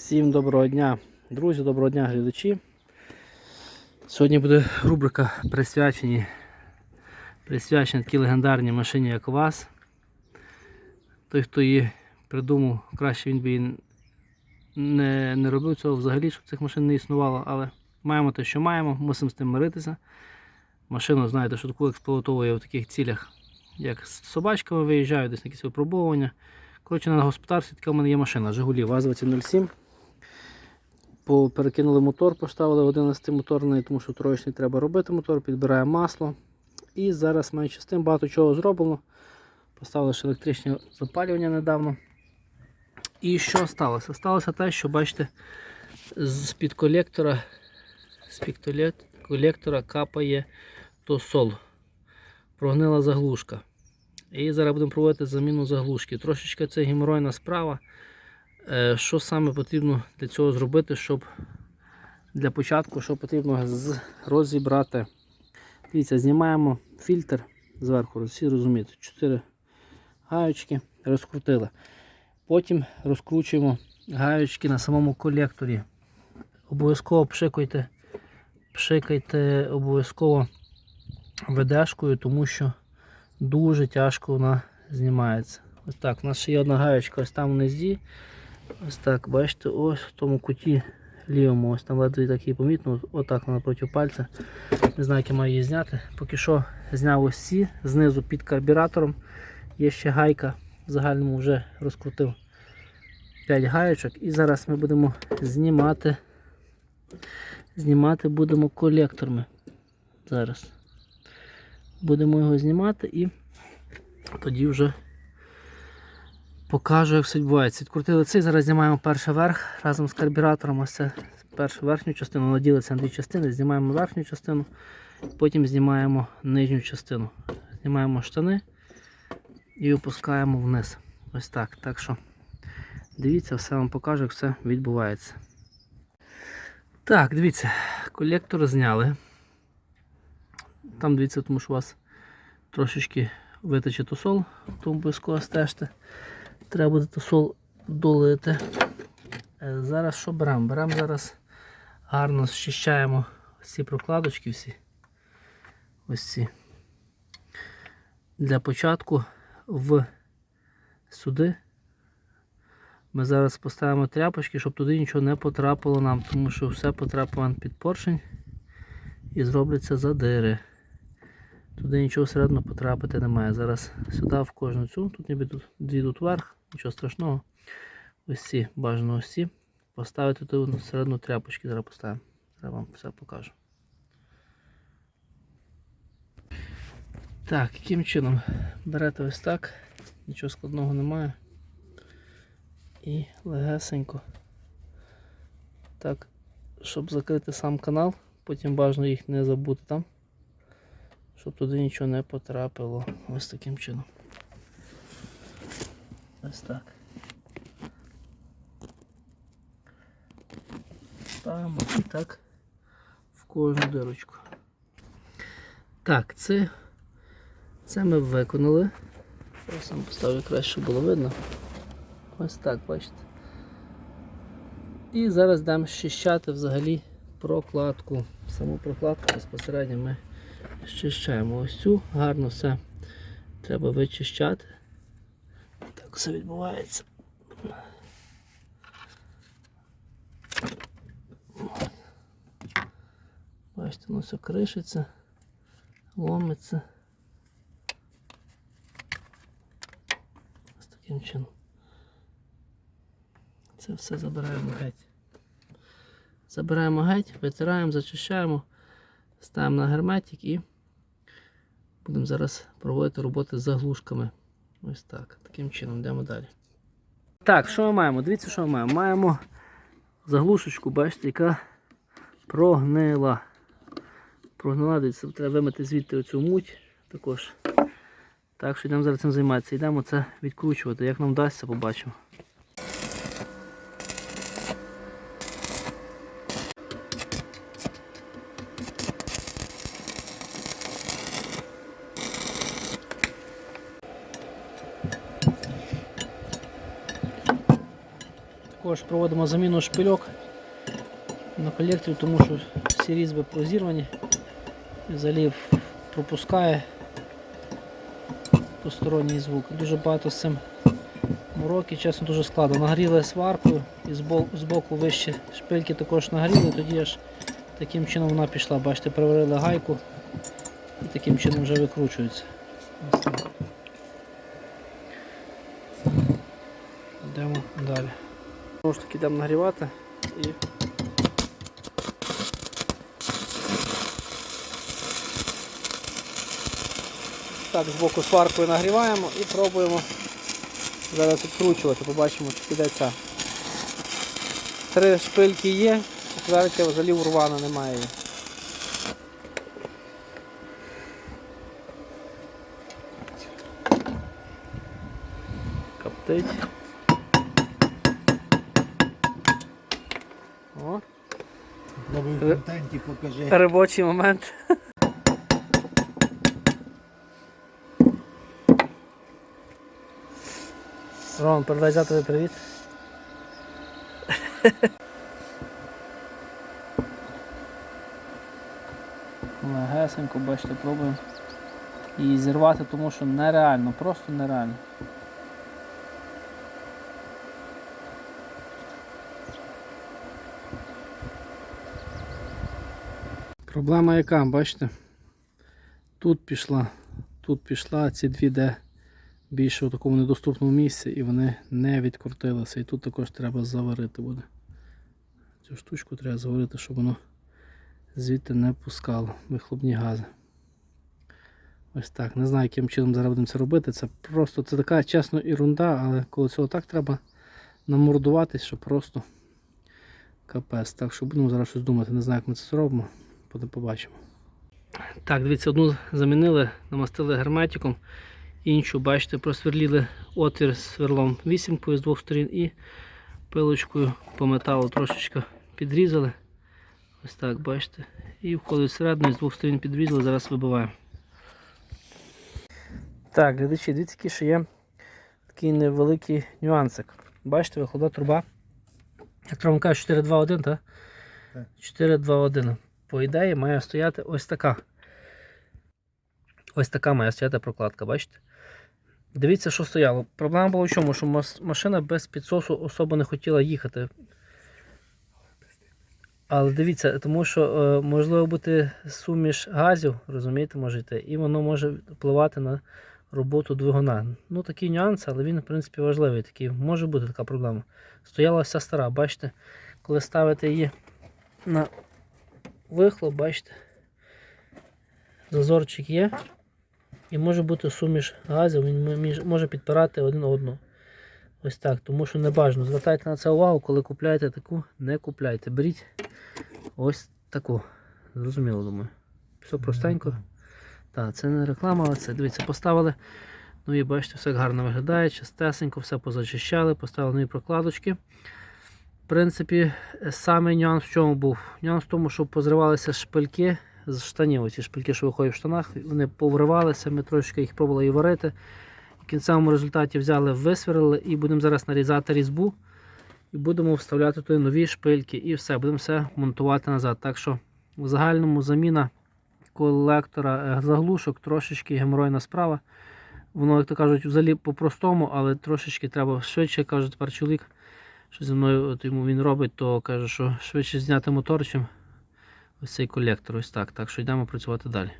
Всім доброго дня, друзі, доброго дня, глядачі. Сьогодні буде рубрика присвячені, присвячена такій легендарній машині, як ВАЗ. Той, хто її придумав, краще він би її не, не робив цього взагалі, щоб цих машин не існувало, але маємо те, що маємо, мусимо з тим миритися. Машину, знаєте, що таку експлуатовує в таких цілях, як з собачками виїжджаю, десь на якісь випробовування. Коротше, на господарстві така в мене є машина Жигулі ВАЗ-2007. Перекинули мотор, поставили 11 моторний, тому що троєчний треба робити мотор, підбираємо масло. І зараз менше з тим багато чого зроблено. Поставили ще електричне запалювання недавно. І що сталося? Сталося те, що бачите, з-під колектора, з-під колектора капає тосол. Прогнила заглушка. І зараз будемо проводити заміну заглушки. Трошечки це геморойна справа. Е, Що саме потрібно для цього зробити, щоб для початку, що потрібно розібрати. Дивіться, знімаємо фільтр зверху, всі розумієте, 4 гаючки розкрутили. Потім розкручуємо гаючки на самому колекторі. Обов'язково пшикайте, пшикайте обов'язково ведешкою, тому що дуже тяжко вона знімається. Ось так, у нас ще є одна гаєчка ось там внизі. Ось так, бачите, ось в тому куті лівому, ось там ледве так її помітно, отак напроти пальця. Не знаю, як я маю її зняти. Поки що зняв ось ці, знизу під карбюратором. Є ще гайка, в загальному вже розкрутив 5 гаєчок. І зараз ми будемо знімати. Знімати будемо колекторами. Зараз. Будемо його знімати і тоді вже покажу, як все відбувається. Відкрутили цей, зараз знімаємо перший верх разом з карбюратором. Ось це першу верхню частину, вона ділиться на дві частини, знімаємо верхню частину, потім знімаємо нижню частину. Знімаємо штани і опускаємо вниз. Ось так. Так що дивіться, все вам покажу, як все відбувається. Так, дивіться, колектор зняли. Там дивіться, тому що у вас трошечки витече тосол, тому обов'язково стежте. Треба буде тосол долити. Е, Зараз що беремо? Беремо зараз гарно зчищаємо ці прокладочки всі. Ось ці. Для початку в сюди ми зараз поставимо тряпочки, щоб туди нічого не потрапило нам, тому що все потрапило під поршень і зробляться задири. Туди нічого всередину потрапити немає. Зараз сюди в кожну цю, тут ніби тут дві тут вверх, нічого страшного. Ось ці бажано ось. Поставити тут всередину тряпочки, зараз поставимо. Зараз вам все покажу. Так, яким чином берете ось так, нічого складного немає. І легесенько. Так, щоб закрити сам канал, потім бажано їх не забути там щоб туди нічого не потрапило. Ось таким чином. Ось так. Ставимо і так в кожну дирочку. Так, це, це ми виконали. Зараз сам поставлю краще, щоб було видно. Ось так, бачите. І зараз дам щищати взагалі прокладку. Саму прокладку безпосередньо ми Щищаємо ось цю, гарно все треба вичищати. Так все відбувається. Бачите, воно все кришиться, ломиться. Ось таким чином. Це все забираємо геть. Забираємо геть, витираємо, зачищаємо, ставимо на герметик і Будемо зараз проводити роботи з заглушками. Ось так. Таким чином йдемо далі. Так, що ми маємо? Дивіться, що ми маємо. Маємо заглушечку, бачите, яка прогнила. Прогнила, дивіться, треба вимити звідти оцю муть також. Так що йдемо зараз цим займатися. Йдемо це відкручувати. Як нам вдасться, побачимо. Також проводимо заміну шпильок на колекторі, тому що всі різьби прозірвані взагалі пропускає посторонній звук. Дуже багато з цим мороки, чесно, дуже складно. Нагріли сваркою і збоку, збоку вище шпильки також нагріли, тоді аж таким чином вона пішла. Бачите, приварили гайку і таким чином вже викручується. Ось так. Йдемо далі. Знову ж таки йдемо нагрівати і так збоку сваркою нагріваємо і пробуємо зараз відкручувати, побачимо, чи піде ця. Три шпильки є, четвертя взагалі урвана немає. її. Коптить. Новий Ви- контенті покажи. робочий момент. Рон, передай зятові привіт. Легесенько, бачите, пробуємо її зірвати, тому що нереально, просто нереально. Проблема яка, бачите? Тут пішла, тут пішла, ці дві де більше у такому недоступному місці і вони не відкрутилися. І тут також треба заварити буде. Цю штучку треба заварити, щоб воно звідти не пускало вихлопні гази. Ось так. Не знаю, яким чином зараз будемо це робити. Це просто це така чесно ерунда, але коли цього так треба намордуватись, що просто капець. Так що будемо зараз щось думати. Не знаю, як ми це зробимо. Потім побачимо. Так, дивіться, одну замінили, намастили герметиком, іншу, бачите, просверліли отвір з сверлом вісімкою з двох сторін і пилочкою по металу трошечки підрізали. Ось так, бачите. І входить всередину з двох сторін підрізали, зараз вибиваємо. Так, глядачі, дивіться, який ще є такий невеликий нюансик. Бачите, вихода труба. Як вам кажуть, 421, так? Так. 421. По ідеї має стояти ось така. Ось така має стояти прокладка, бачите? Дивіться, що стояло. Проблема була в чому, що машина без підсосу особо не хотіла їхати. Але дивіться, тому що е, можливо бути суміш газів, розумієте, можете, і воно може впливати на роботу двигуна. Ну, такий нюанс, але він, в принципі, важливий. Такий. Може бути така проблема. Стояла вся стара, бачите, коли ставите її на вихлоп, бачите, зазорчик є. І може бути суміш газів, він може підпирати один одного. Ось так, тому що не бажано. Звертайте на це увагу, коли купляєте таку, не купляйте. Беріть ось таку. Зрозуміло, думаю. Все простенько. Так, це не реклама, але це дивіться, поставили. Ну і бачите, все гарно виглядає, чистесенько, все позачищали, поставили нові прокладочки. Принципі, саме нюанс в чому був? Нюанс в тому, що позривалися шпильки з штанів. Оці шпильки, що виходять в штанах, вони повривалися, ми трошки їх пробували і варити. В кінцевому результаті взяли, висверлили і будемо зараз нарізати різьбу. І будемо вставляти туди нові шпильки і все, будемо все монтувати назад. Так що в загальному заміна колектора е, заглушок трошечки геморойна справа. Воно, як то кажуть, взагалі по-простому, але трошечки треба швидше, каже тепер чоловік, що зі мною от йому він робить, то каже, що швидше зняти мотор, чим ось цей колектор. Ось так. Так що йдемо працювати далі.